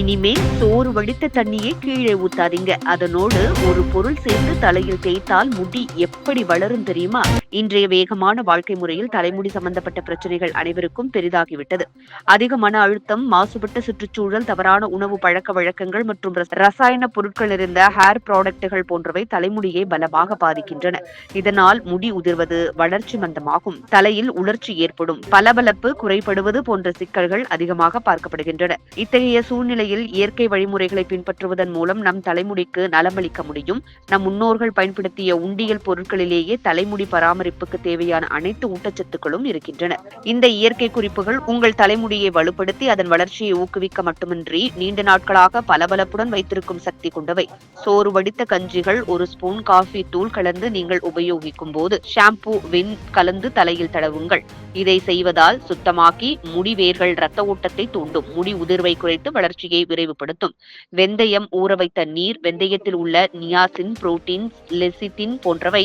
இனிமேல் சோறு வடித்த தண்ணியை கீழே ஊத்தாதீங்க. அதனோடு ஒரு பொருள் சேர்த்து தலையில் தேய்த்தால் முடி எப்படி வளரும் தெரியுமா? இன்றைய வேகமான வாழ்க்கை முறையில் தலைமுடி சம்பந்தப்பட்ட பிரச்சனைகள் அனைவருக்கும் பெரிதாகிவிட்டது. அதிக மன அழுத்தம் மாசுபட்ட சுற்றுச்சூழல் தவறான உணவு பழக்க வழக்கங்கள் மற்றும் ரசாயன பொருட்கள் நிறைந்த ஹேர் ப்ராடக்ட்டுகள் போன்றவை தலைமுடியை பலமாக பாதிக்கின்றன. இதனால் முடி உதிர்வது வளர்ச்சி மந்தமாகும். தலையில் உணர்ச்சி ஏற்படும். பளபளப்பு குறைபடுவது போன்ற சிக்கல்கள் அதிகமாக பார்க்கப்படுகின்றன. இத்தகைய சூழ்நிலையில் இயற்கை வழிமுறைகளை பின்பற்றுவதன் மூலம் நம் தலைமுடிக்கு நலமளிக்க முடியும். நம் முன்னோர்கள் பயன்படுத்திய உண்டியல் பொருட்களிலேயே தலைமுடி பராமரிப்புக்கு தேவையான அனைத்து ஊட்டச்சத்துக்களும் இருக்கின்றன. இந்த இயற்கை குறிப்புகள் உங்கள் தலைமுடியை வலுப்படுத்தி அதன் வளர்ச்சியை ஊக்குவிக்க மட்டுமின்றி நீண்ட நாட்களாக பளபளப்புடன் வைத்திருக்கும் சக்தி கொண்டவை. சோறு வடித்த கஞ்சிகள் ஒரு ஸ்பூன் காஃபி தூள் கலந்து நீங்கள் உபயோகிக்கும் போது ஷாம்பு வின் கலந்து தலையில் தடவுங்கள். இதை செய்வதால் சுத்தமாக்கி முடி வேர்கள் இரத்த ஓட்டத்தை தூண்டும். முடி உதிர்வை குறைத்து வளர்ச்சியை விரைவுபடுத்தும். வெந்தயம் ஊற வைத்த நீர் வெந்தயத்தில் உள்ள நியாசின் புரோட்டீன் லெசித்தின் போன்றவை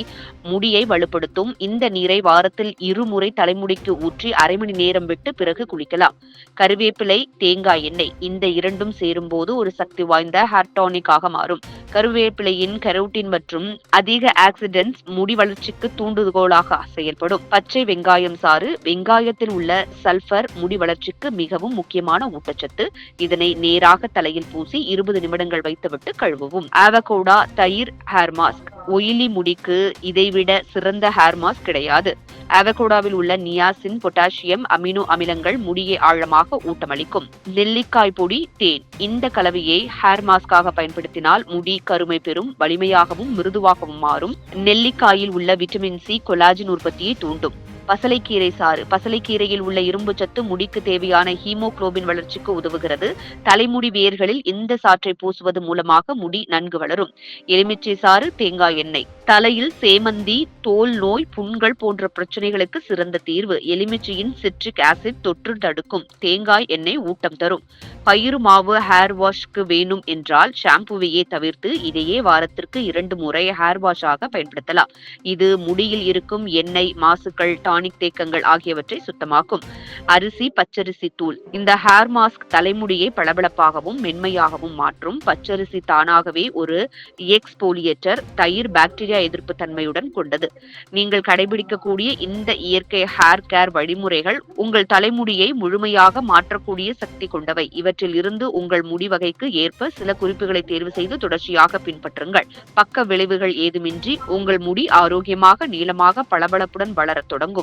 முடியை வலுப்படுத்தும். இந்த நீரை வாரத்தில் இருமுறை தலைமுடிக்கு ஊற்றி அரை மணி நேரம் விட்டு பிறகு குளிக்கலாம். கருவேப்பிலை தேங்காய் எண்ணெய் இந்த இரண்டும் சேரும்போது ஒரு சக்தி வாய்ந்த ஹேர் ஆக மாறும். கருவேப்பிலையின் கெரோட்டின் மற்றும் அதிக ஆக்சிடென்ட்ஸ் முடி வளர்ச்சிக்கு தூண்டுகோலாக செயல்படும். பச்சை வெங்காயம் சாறு வெங்காயத்தில் உள்ள சல்பர் முடி வளர்ச்சிக்கு மிகவும் முக்கியமான ஊட்டச்சத்து. இதனை நேராக தலையில் பூசி இருபது நிமிடங்கள் வைத்துவிட்டு கழுவவும். ஆவகோடா தயிர் ஹேர் மாஸ்க் ஒயிலி முடிக்கு இதைவிட சிறந்த ஹேர் மாஸ்க் கிடையாது. அவகோடாவில் உள்ள நியாசின் பொட்டாசியம் அமினோ அமிலங்கள் முடியை ஆழமாக ஊட்டமளிக்கும். நெல்லிக்காய் பொடி தேன். இந்த கலவையை ஹேர் மாஸ்காக பயன்படுத்தினால் முடி கருமை பெறும் வலிமையாகவும் மிருதுவாகவும் மாறும். நெல்லிக்காயில் உள்ள விட்டமின் சி கொலாஜின் உற்பத்தியை தூண்டும். பசலைக்கீரை சாறு. பசலைக்கீரையில் உள்ள இரும்பு சத்து முடிக்கு தேவையான ஹீமோக்ளோபின் வளர்ச்சிக்கு உதவுகிறது. தலைமுடி வேர்களில் இந்த சாற்றை பூசுவது மூலமாக முடி நன்கு வளரும். எலுமிச்சை சாறு தேங்காய் எண்ணெய். தலையில் சேமந்தி தோல் நோய் புண்கள் போன்ற பிரச்சனைகளுக்கு சிறந்த தீர்வு. எலுமிச்சையின் சிட்ரிக் ஆசிட் தொற்று தடுக்கும். தேங்காய் எண்ணெய் ஊட்டம் தரும். பயிறு மாவு ஹேர் வாஷ்க்கு வேணும் என்றால் ஷாம்புவையே தவிர்த்து இதையே வாரத்திற்கு இரண்டு முறை ஹேர் வாஷாக பயன்படுத்தலாம். இது முடியில் இருக்கும் எண்ணெய் மாசுக்கள் டானிக் தேக்கங்கள் ஆகியவற்றை சுத்தமாக்கும். அரிசி பச்சரிசி தூள். இந்த ஹேர் மாஸ்க் தலைமுடியை பளபளப்பாகவும் மென்மையாகவும் மாற்றும். பச்சரிசி தானாகவே ஒரு எக்ஸ்போலியேட்டர் தயிர் பாக்டீரியா எதிர்ப்பு தன்மையுடன் கொண்டது. நீங்கள் கடைபிடிக்கக்கூடிய இந்த இயற்கை ஹேர் கேர் வழிமுறைகள் உங்கள் தலைமுடியை முழுமையாக மாற்றக்கூடிய சக்தி கொண்டவை. இவற்றில் இருந்து உங்கள் முடிவகைக்கு ஏற்ப சில குறிப்புகளை தேர்வு செய்து தொடர்ச்சியாக பின்பற்றுங்கள். பக்க விளைவுகள் ஏதுமின்றி உங்கள் முடி ஆரோக்கியமாக நீளமாக பளபளப்புடன் வளரத் தொடங்கும்.